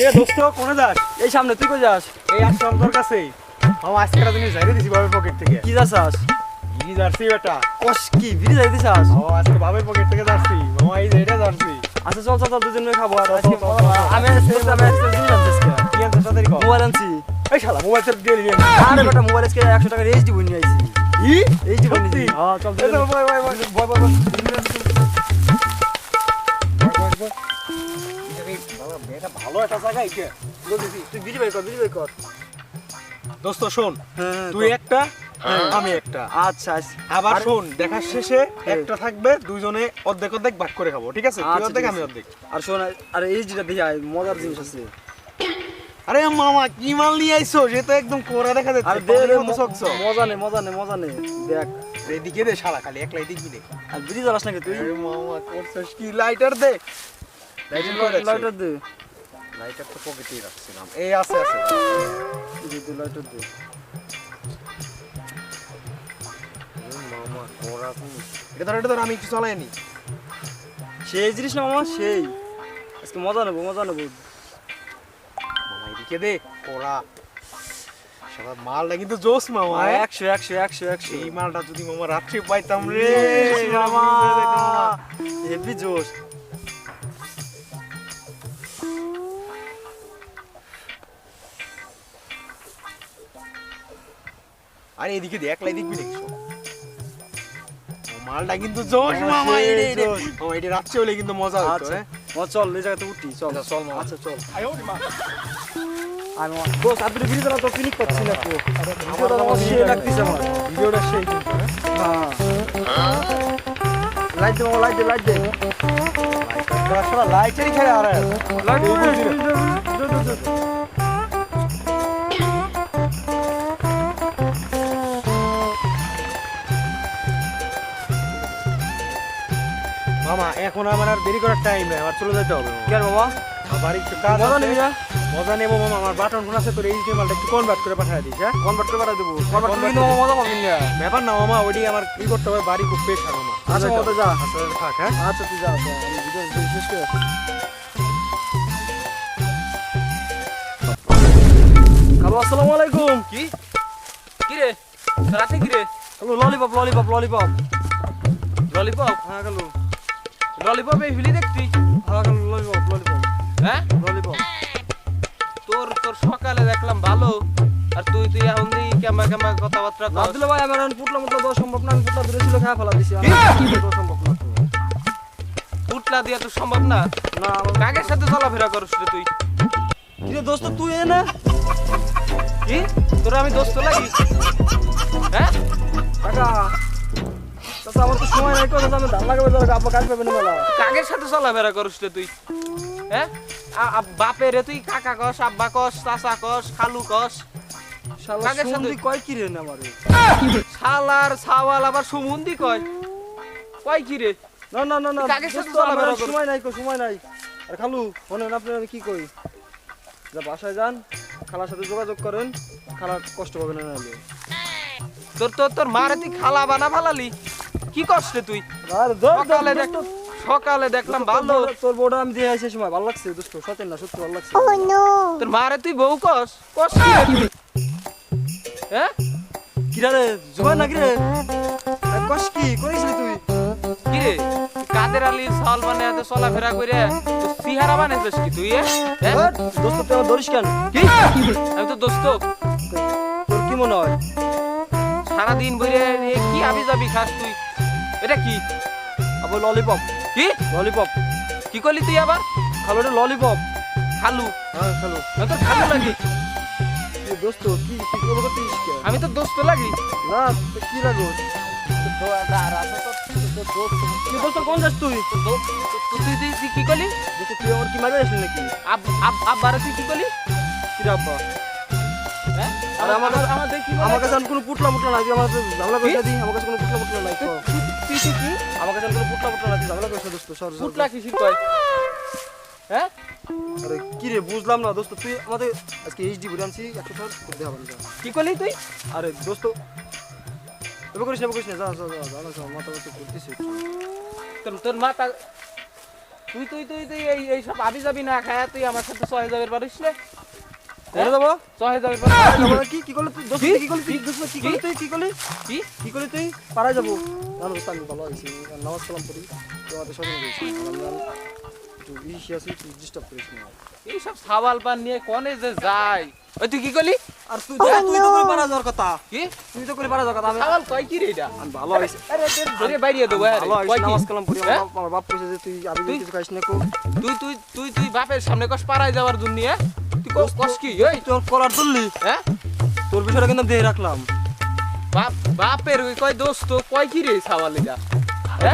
কে দোস্ত কোনে যাস এই সামনে তুই কই যাস এই আসলাম তোর আজকে একটা জিনিস ঝাইরে দিছি বাবার পকেট থেকে কি যাস জার্সি বেটা কস কি ও আজকে বাবার পকেট থেকে জার্সি মামা এই এটা জার্সি আচ্ছা চল চল চল দুজন মিলে খাব আর আজকে চল, চল, চল। আমি আজকে আমি আজকে জিনিস আনছি কি আনছিস তাড়াতাড়ি কর মোবাইল আনছি এই শালা মোবাইল সেট দিয়ে নিয়ে আরে বেটা মোবাইল আজকে আইছি? হ্যাঁ চল এই বয়, বয়, বয়, বয়, বয়, এটা ভালো একটা জায়গা এইটা। তুই বিড়ি বাই কর বিড়ি বাই কর। দোস্ত শোন হ্যাঁ তুই একটা আমি একটা। আচ্ছা আচ্ছা। আবার শোন দেখার শেষে হ্যাঁ। একটা থাকবে দুইজনে অর্ধেক অর্ধেক ভাগ করে খাব ঠিক আছে? তুই আচ্ছা, অর্ধেক আমি অর্ধেক। আর শোন আর এইচডিটা দেখি আয় মজার জিনিস আছে। আরে মামা কি মাল নিয়ে আইছো? সে তো একদম কোরা দেখা যাচ্ছে আর দে মজা নে মজা নে মজা নে। দেখ। এদিকে দে শালা খালি একলাই দেখবি নে আর বিড়ি জ্বালাস নাকি তুই? আরে মামা করছিস কি? লাইটার দে। লাইটার কই লাইটার তো পকেটেই রাখছিলাম এই আছে আছে। দে, দে লাইটার দে। মামা কোরা এটা ধর এটা ধর আমি একটু চালাই নি। সেই জিনিস না মামা সেই। আজকে মজা নেব মজা নেব। মামা এদিকে দে কোরা শালা মালটা কিন্তু জোস মামা। একশো একশো একশো একশো। এই মালটা যদি মামা রাত্রে পাইতাম রে মামা। হেভি জোশ আরে এদিকে দেখ লাই দেখবি দেখি সব। ও মালটা কিন্তু জোশ মামা এরে এরে। ও এটা রাত্রে হলে কিন্তু মজা হতো আচ্ছা। হ্যাঁ? ও চল এই জায়গাতে উঠি চল। আচ্ছা, চল মামা। আচ্ছা চল। আমি দোষ আপনি বিড়ি জ্বালা তো ফিনিক পাচ্ছি না তো আমার আমার লাগতেছে আমার ভিডিওটা সেই কিন্তু হ্যাঁ? হ্যাঁ। লাইট দে লাইট দে লাইট দে। তোরা শালা লাইটারই খেলে আরে। লাইট মামা এখন আমার আর দেরি করার টাইম নেই আমার চলে যেতে হবে। কি আর বাবা আবার একটু কাজ মজা। নিবি না মজা নেব মামা আমার বাটন ফোন আছে তোর এই যে মালটা একটু কনভার্ট করে পাঠিয়ে দিস হ্যাঁ? কনভার্ট করে পাঠাই দেবো। কনভার্ট করে কিন্তু মজা পাবেন না। ব্যাপার না মামা ওইটি আমার কি করতে হবে বাড়ি খুব প্রেশার মামা। আচ্ছা, মামা, তো? যা। আচ্ছা থাক হ্যাঁ? আচ্ছা তুই যা যা, আমি ভিডিও শেষ করে হ্যালো আসসালামু আলাইকুম। কি? কি রে? রাতে কি রে? Hello lollipop lollipop lollipop lollipop হ্যাঁ হ্যালো। ললিপপ এই ফিলি দেখতি? হ্যাঁ ললিপপ ললিপপ। হ্যাঁ? ললিপপ। তোর তোর সকালে দেখলাম ভালো আর তুই তুই এখন দি কেমা কেমা কথাবার্তা না কস ভাই আমার এখন পুটলা মুটলা দেওয়া সম্ভব না আমি পুটলা দূরে ছিল খাওয়া ফেলা দিছি দেওয়া সম্ভব না। তো। পুটলা দিয়া তো সম্ভব না। না কাকের সাথে চলাফেরা করছ রে তুই? কিরে দোস্ত তুই এ না? কি? তোর আমি দোস্ত লাগি হ্যাঁ? কাকা। আমার তো সময় নাই কথা আমি ধান লাগাবে যাব আব্বা কাজ পাবে না মেলা কাকের সাথে চলাফেরা করছ রে তুই? হ্যাঁ? তুই কাকা কস আব্বা কস চাচা কস খালু কস। কাকের সাথে? কয় কি রে না আমারে? শালার ছাওয়াল আবার সুমন্দি কয়? কয় কি রে? না না না না কাকের সাথে দোস্ত, চলাফেরা সময় নাই কো সময় নাই। আর খালু আমি কি কই? যা বাসায় যান খালার সাথে যোগাযোগ করেন খালা কষ্ট পাবে না নাহলে। তোর তোর তোর মারে তুই খালা বানা ফালালি? কি কষ্ট তুই? সকালে দেখ সকালে দেখলাম ভালো। তোর বউটা আমি দিয়ে আসে সময় ভালো লাগছে দোস্ত সতেন না সত্যি ভালো লাগছে। তোর মারে তুই বউ কস। কস? হ্যাঁ কিরা রে জোগাড় না কিরে কষ্ট কি করেছিলি তুই? কি রে? তুই কাদের আলী সাল মানে এত চলাফেরা করে? তো সিহারা বানাইছিস কি তুই হ্যাঁ দোস্ত তুই আমার ধরিস কেন? কি? আমি তো দোস্ত। তোর কি মনে হয়? সারাদিন বইরে কি আবি যাবি খাস তুই? এটা কি? আবার ললিপপ কি? ললিপপ কি করলি তুই আবার? খালো রে ললিপপ খালু। হ্যাঁ খালো। আমি তো খালু লাগি দোস্ত কি কি করব করতিস আমি তো দোস্ত লাগি। না কি লাগো কি দোস্ত কোন যাস তুই? কি করলি? তুই আমার কি মারবে আসলি নাকি? আব আব তুই কি করলি? কি আব্বা? আমার কাছে- কোনো পুটলা মুটলা নাই আমার ঝামেলা করে দিই আমার কাছে কোনো পুটলা মুটলা নাই কি? আমার কাছে আর কোনো পুটলা তুই ঝামেলা করিস না দোস্ত সর পুটলা কি কয়? হ্যাঁ? আরে কি রে বুঝলাম না দোস্ত তুই আমাদের আজকে এইচডি ঘুরে আনছি একশো সর করতে হবে। কি করলি তুই? আরে দোস্ত এবার করিস না করিস না যা যা যা যা না মাথা মাথা করতেছি। তোর তোর মাথা তুই তুই তুই তুই এই এই সব আবি যাবি না খায়া তুই আমার সাথে চয়ে যাবে পারিস না। চয়ে যাবে কি কি করলি তুই? কি? করলি তুই? দোস্ত কি করলি তুই? কি করলি? কি? কি করলি তুই? পাড়ায় যাব। দোস্ত আমি ভালো আছি। নামাজ কালাম পড়ি। তোমাদের সাথে একটু ইসি আছি তুই ডিস্টার্ব করিস না। এই সাবাল পান নিয়ে কনে যে যায়? ওই তুই কি করলি? আর তুই যা, তুই তো করে পাড়া যাওয়ার কথা। কি? তুই তো করে পাড়া যাওয়ার কথা। আমি সাবাল কয় কি রে এটা? আমি ভালো আছি। আরে তোর ধরে বাইরিয়ে দেবো আরে। কয় নামাজ কালাম পড়ি। আমার হ্যাঁ? বাপ- কইছে যে তুই তুই- কিছু খাইস না কো তুই তুই তুই তুই বাপের সামনে কস পাড়ায় যাওয়ার জন্য হ্যাঁ? কস কি? এই তোর কলার তুললি হ্যাঁ? তোর বিষয়টা কিন্তু দিয়ে রাখলাম। বাপ বাপের ওই কয় দোস্ত কয় কি রে সাবাল হ্যাঁ?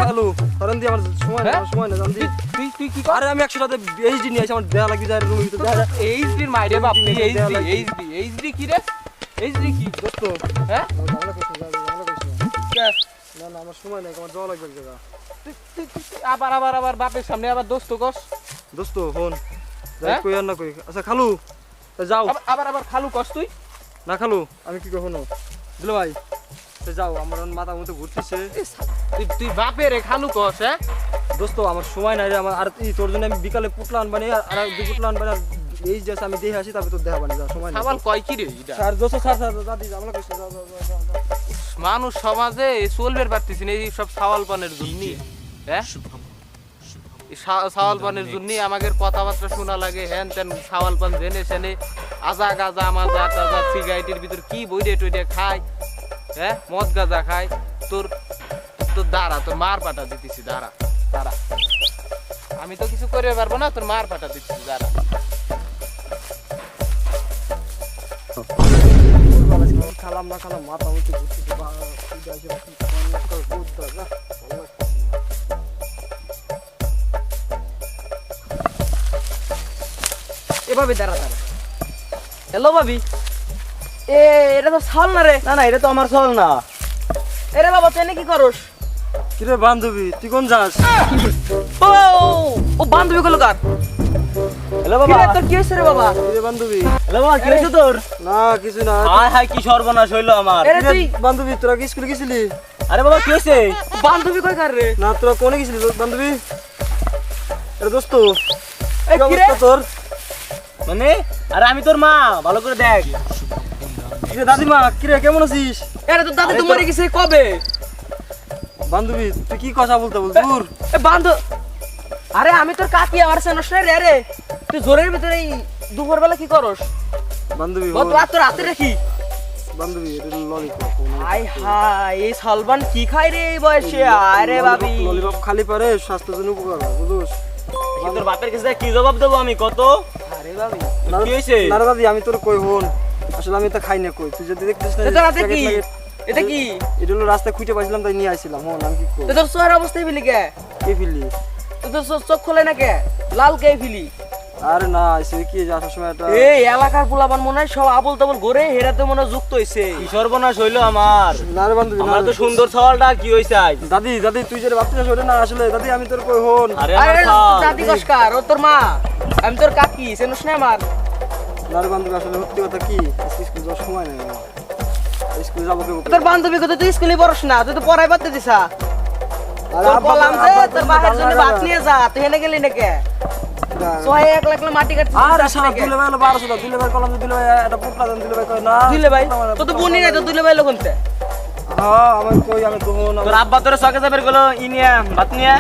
হ্যালো কারণ দিয়ে আমার সময় না হ্যাঁ? সময় না জানদি তুই তুই তুই কি আরে আমি একশো রাতে এইচডি নিয়ে আসি আমার দেয়া লাগি যায় রুমের ভিতরে দেখা যায় এইচডির মাইরে বাপ তুই এইচডি। এইচডি এইচডি কি রে? এইচডি কি? দোস্ত হ্যাঁ? কইছ না আমার সময় নাই আমার যাওয়া লাগবে আবার আবার আবার বাপের সামনে আবার দোস্ত কস। দোস্ত ফোন যাই হ্যাঁ? কই আর না কই? আচ্ছা খালু যাও। আবার আবার আবার খালু কস তুই। না খালু আমি কি কখনো? দিল ভাই তা যাও আমার মাথা মতো ঘুরতেছে। তুই তুই বাপের খালু কস হ্যাঁ? দোস্ত আমার সময় নাই রে আমার আর তোর জন্য আমি বিকালে পুটলা আনবানি আর দু পুটলা আনবানি আর এই যে আমি দেখে আসি তারপর তোর দেখা বানি যা সময় নাই। সাবাল কয় কি রে এটা? স্যার দোস্ত স্যার স্যার দাদি বাংলা কইছ যাও যাও যাও, যাও যাও মানুষ সমাজে চলবে পারতেছি না এই সব সাওয়াল পানের জন্য। হ্যাঁ? সাওয়াল পানের জন্য আমাদের কথাবার্তা শোনা লাগে হ্যান তেন সাওয়াল পান জেনে সেনে আজা গাজা, মাজা টাজা, সিগারেটের ভিতর কি বইরে টইরে খায় হ্যাঁ? মদ গাজা খায়। তোর তোর দাঁড়া, তোর মার পাটা দিতেছি, দাঁড়া দাঁড়া। আমি তো কিছু করে পারব না, তোর মার পাটা দিতেছি, দাঁড়া। খালাম না খালাম মাথা মতো এভাবে দাঁড়া দাঁড়া। হ্যালো ভাবি। এ এটা তো ছল না রে। না না এটা তো আমার চল না এরে বাবা তুই কি করস? কিরে বান্ধবী তুই কোন যাস ও ও বান্ধবী গুলো কার? হ্যালো বাবা। তোর কি হয়েছে রে বাবা? কিরে বান্ধবী? হ্যালো বাবা কি হয়েছে তোর? না কিছু না। হায় হায় কি সর্বনাশ হইল আমার। এরে তুই বান্ধবী তোরা কি স্কুলে গেছিলি? আরে বাবা কি হয়েছে? বান্ধবী কই কার রে? না তোরা কোনে গেছিলি বান্ধবী? আরে দোস্ত এই কি রে তোর? মানে? আরে আমি তোর মা ভালো করে দেখ। কিরে দাদিমা কিরে কেমন আছিস? এরে তোর দাদি আরে তো মরে গেছে কবে? বান্ধবী তুই কি কথা বলতে বল দূর। আরে আমি তোর কাকি আমার সেনস না রে তুই জোরের ভিতরে দুপুর বেলা কি করস? বান্ধবী ও তো তোর রাতে রাখি বান্ধবী এটা ললিপপ আই হাই এই সালমান কি খায় রে এই বয়সে? আরে ভাবি। ললিপপ খালি পারে স্বাস্থ্যের জন্য উপকার তোর বাপের কাছে কি জবাব দেবো আমি? কত? আরে ভাবি কি? না রে আমি তোর কই হন? আসলে আমি তো খাই না কই? তুই যদি দেখতিস না এটা রাতে কি? এটা কি? এটা হলো রাস্তায় খুঁজে পাইছিলাম তাই নিয়ে আইছিলাম। হন আমি কি কই? তোর সোহের অবস্থায় ফিলি কে কে ফিরলি তো তোর চোখ খোলে না কে? লাল কে ফিলি? আরে না সে কি যে আসার সময় একটা এই এলাকার পোলাপান মনে হয় সব আবল তাবল ঘুরে হেরাতে মনে হয় যুক্ত হইছে। কি সর্বনাশ হইল আমার। না রে বান্ধবী আমার তো সুন্দর কি হইছে আজ? দাদি দাদি তুই যেটা ভাবছিস ওটা না আসলে দাদি আমি তোর কই হন? আরে। দাদি কসকার ও তোর মা। আমি তোর কাকি চেনস না আমার? না রে বান্ধবী আসলে সত্যি কথা কি? স্কুল যাওয়ার সময় নেই। স্কুলে যাব তোর বান্ধবী কত তুই স্কুলে পড়স না তুই তো পড়াই পারতে দিছা। আরে তোর বললাম যে তোর তো জন্য ভাত নিয়ে যা তুই হেনে গেলি নাকি? না। এক লাখ মাটি কাটছিস আরে সারা দিলে ভাই হলো বারোশো টাকা দিলে ভাই কলম দিলে ভাই এটা পুটলা দেন দিলে ভাই কয় না দিলে ভাই আমার- তো তো বুনি নাই তো দিলে ভাই লোকন হ্যাঁ আমার কই আমি তো হন তোর আব্বা তোর সকে যাবে গেলো ই ভাত নিয়ে?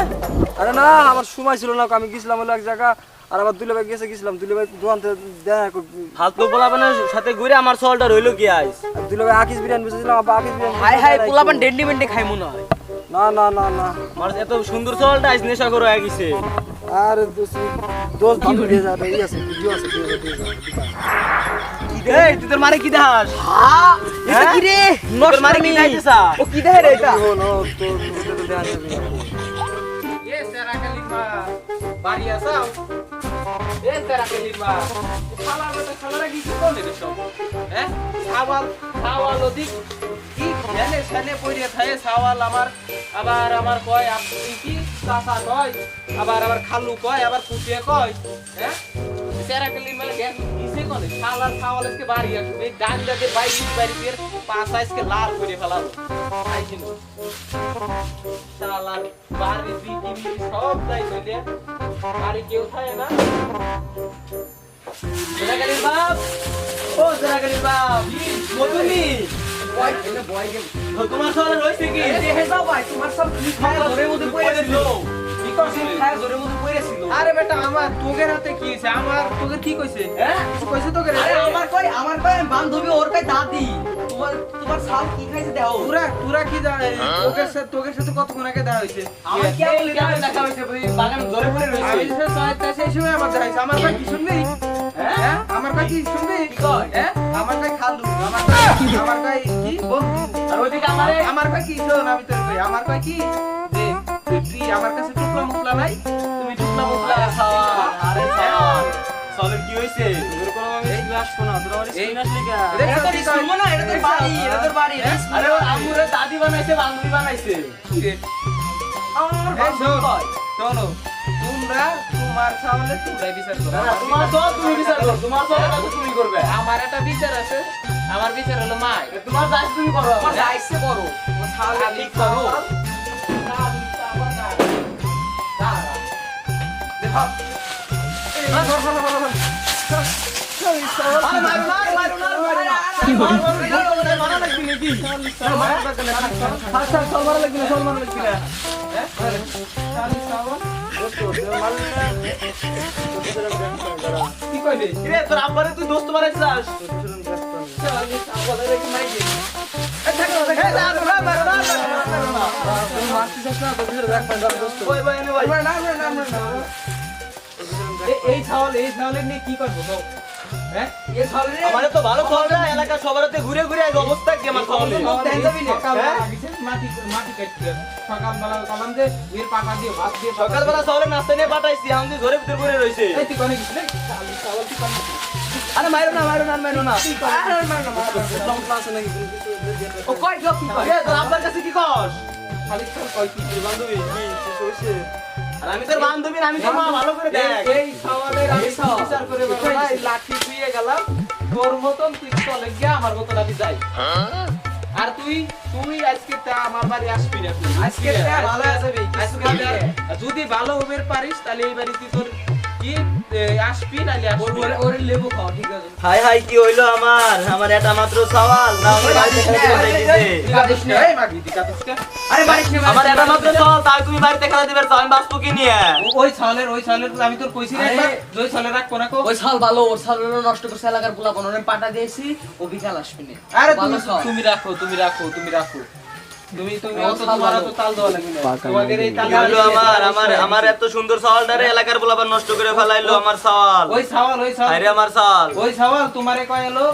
আরে না আমার সময় ছিল না আমি গেছিলাম হলো এক জায়গা আর আবার দুলে ভাই গেছে গেছিলাম দুলে ভাই ফালতু পোলাপানের সাথে ঘুরে আমার সওয়ালটা রইল কি দুলে ভাই আকিস বিরিয়ানি বেঁচেছিলাম আবার আকিস বিরিয়ানি হাই হাই। পোলাপান ডেন্ডি মেন্ডি খাই মনে হয়। না না না না। আমার এত সুন্দর সওয়ালটা আজ নেশা করে গেছে। আরে দোষ ভালো দিয়ে যাবে এই আছে ভিডিও আছে দিয়ে দিয়ে যাবে। এই তুই তোর মারে কি দেখাস? এটা কি রে? তোর মারে কি দেখাইতেছা ও কি দেখে রে এটা? ও, তোর তোর তো দেয়া যাবে। এ তেরা কালিমা বাড়ি আসাও? এ তেরা বেটা কি থাকে সাওয়াল আমার। আবার আমার কয়, আপনি কি চাচা কয়? আবার আবার খালু কয়, আবার কুটিয়ে কয়? হ্যাঁ? সেরাকালি মানে গ্যাস কিসে করে শালার ছাওয়াল আজকে বাড়ি আসবে ডান জাতের বাইরে বাড়ি দিয়ে পাঁচ আজকে লাল করে ফেলাবো আইসিন শালার বাড়ি বিটি সব যাই চলে বাড়ি কেউ থাকে না। সেরাকালির বাপ। ও সেরাকালির বাপ। তুমি বয় বয় তোমার সঙ্গে রয়েছে কি? দেখে যাও ভাই তোমার সব কি জোরের মধ্যে পড়েছিল কি করছিস খায় জোরের মধ্যে পড়েছিল আরে বেটা আমার তোগের হাতে কি আমার কি কইছে হ্যাঁ? কইছে তোগের আরে আমার কই আমার কই বান্ধবী ওর কই দাদি। তোমার তোমার সাল কি খাইছে দাও তোরা তোরা কি জানে? তোগের সাথে তোগের সাথে কতক্ষণ আগে দেখা হয়েছে? আমার কি বলি বাগান জোরে পড়ে আমি সময় আমার দেখা হয়েছে। আমার ভাই কি শুনবি? হ্যাঁ? আমার ভাই কি শুনবি? কি কয়? হ্যাঁ? আমার ভাই খালু আমার ভাই আমার ভাই কি? বন্ধু আর ওইদিকে আমারে আমার ভাই কি? শোন আমি তোর কই আমার ভাই কি? তুই আমার কাছে টুকলা মুকলা নাই তুমি টুকলা মুকলা খাওয়া, আরে। সলের কি হয়েছে? তোর কোনো আমি স্কুলে আসব তোর আমার স্কুলে আসলি কা এটা তো শুনব না এটা তো বাড়ি এটা তো বাড়ি আরে ও দাদি বানাইছে বান্ধবী বানাইছে। আমার তোমরা তোমার সামনে বিচার করো। তোমার সব তুমি বিচার করো তোমার সব তুমি করবে। আমার একটা বিচার আছে আমার বিচার হলো মাই। তোমার দায়িত্ব তুমি করো। আমার সাল ঠিক করো। কি কইলি? রে তোর আব্বারে তুই দোস্ত বানাইছিস ওই ভাই এনে ভাই এই ছাওয়াল এই ছাওয়ালের নিয়ে কি করব বল? হ্যাঁ? এ সাল রে তো ভালো খবর না এলাকা সবারতে ঘুরে ঘুরে এক অবস্থা কি আমার খবর সকালবেলা হ্যাঁ? গেছে, মাটি মাটি কাটতে সকালবেলা কলাম যে এর পাকা দিয়ে ভাত দিয়ে সকালবেলা সকালে নাস্তা নিয়ে পাঠাইছি আমি ঘরে ভিতরে ঘুরে রয়েছে এই তুই কোনে গেছিলি? চালি তুই কোনে আরে মাইরো না মাইরো না মাইরো না। ও কয় কি কয় এ, কাছে কি কস? খালি তোর কি বান্ধবী কি কি হইছে আর আমি তোর বান্ধবী আমি তো মা ভালো করে দেখ। এই- সওয়ালের আমি বিচার করে ভাই লাঠি দিয়ে গেলাম। তোর মতন তুই চলে গিয়া আমার মতন আমি যাই। আর তুই তুই আজকে তা আমার বাড়ি আসবি না তুই। আজকে ভালো আছে আজকে যদি ভালো হবার পারিস তাহলে এই বাড়ি তুই তোর কি এ, আসবি নাহলে ওর আসবি? ওরে না। ওরে লেবু খাও ঠিক আছে। হাই হাই কি হইল আমার? আমার এটা মাত্র সওয়াল। না আমার বাড়িতে খেলা দিবে যাইতেছে। কাঁদিস না। এই মাগি দি কাটিস কে? আরে বাড়িস না আমার এটা মাত্র সওয়াল তাই তুমি বাড়িতে খেলা দিবে আমি বাস্তু কি নিয়ে? ওই ছালের ওই ছালের আমি তোর কইছি না আরে- একবার, যে ওই ছালে রাখব না কো। ওই সাল ভালো ওর সাল নষ্ট করছে এলাকার পোলা বনরে পাটা দিয়েছি ও বিকাল আসবে না। আরে ভালো তুমি রাখো তুমি রাখো তুমি রাখো। তুমি তুমি ও অত তোমার ভালো। তাল দেওয়া লাগবে না। তোমাদের এই তাল কি আমার আমার আমার এত সুন্দর সওয়ালটারে এলাকার বলাবার নষ্ট করে ফেলাইলো আমার সওয়াল ওই ছাওয়াল ওই ছাওয়াল আরে আমার সওয়াল ওই ছাওয়াল তোমারে কয় এলো?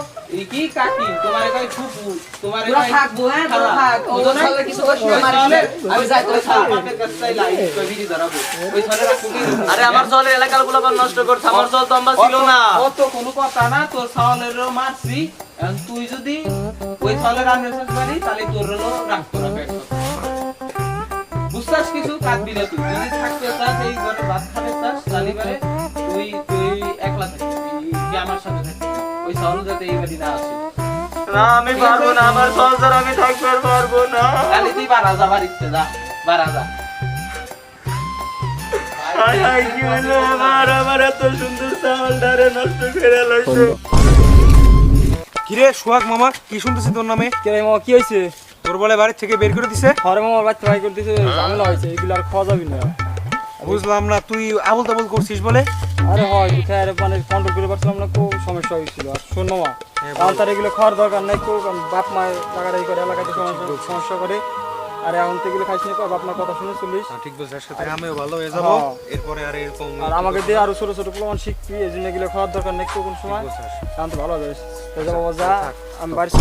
কি কাকি? তোমারে কয় ফুফু তোমারে কয় থাকব হ্যাঁ তোরা থাক। ও কিছু আমি যাই তোর কাছে লাই, ধরাবো। ওই আরে আমার সওয়াল এলাকার বলাবার নষ্ট করছে আমার সওয়াল তো আমরা ছিল না। অত কোনো কথা না তোর ছাওয়ালেরও মারছি। তুই যদি ওই ছাওয়ালের রান্নার শেষ পারি তাহলে তোর হলো রাখো একদম বুঝছাস কিছু? কাঁদবি না তুই যদি থাকতে চাস এই ঘরে ভাত খাবে চাস তাহলে এবারে তুই তুই একলা থাকবি আমার সাথে থাকবি। ওই ছাওয়াল যাতে এই বাড়ি না আসে। না আমি পারব না আমার সওয়াল আমি থাকতে পারব না। তাহলে তুই বারা যা বাড়িতে যা বারা যা। আমার আমার এত সুন্দর সওয়ালটারে নষ্ট করে লাইছে। কিরে সোহাগ মামা কি শুনতেছি তোর নামে? কে রে মামা কি হয়েছে? তোর বলে বাড়ি থেকে বের করে দিছে? বাচ্চা ভাই করতেছে ঝামেলা হয়েছে এগুলো আর খাওয়া যাবি না। বুঝলাম না তুই আবল তাবল করছিস বলে? আরে হয় খায় মানে কন্ট্রোল করে পারছিলাম না খুব সমস্যা হয়েছিল। আর শোন মামা এখন তার এগুলো খাওয়ার দরকার নাই বাপ মা করে এলাকাতে সমস্যা সমস্যা করে। আর এখন তো এগুলো খাইছি না বাপ মার কথা শুনে চলিস? হ্যাঁ, ঠিক বলছিস সাথে আমিও ভালো হয়ে যাব। হ্যাঁ। এরপরে আর এরকম আর আমাকে দিয়ে আরও ছোট ছোট প্রমাণ শিখবি এই জন্য এগুলো খাওয়ার দরকার নেই কোন সময়। বলছিস। এখন তো ভালো হবে। যা আমি বাড়ি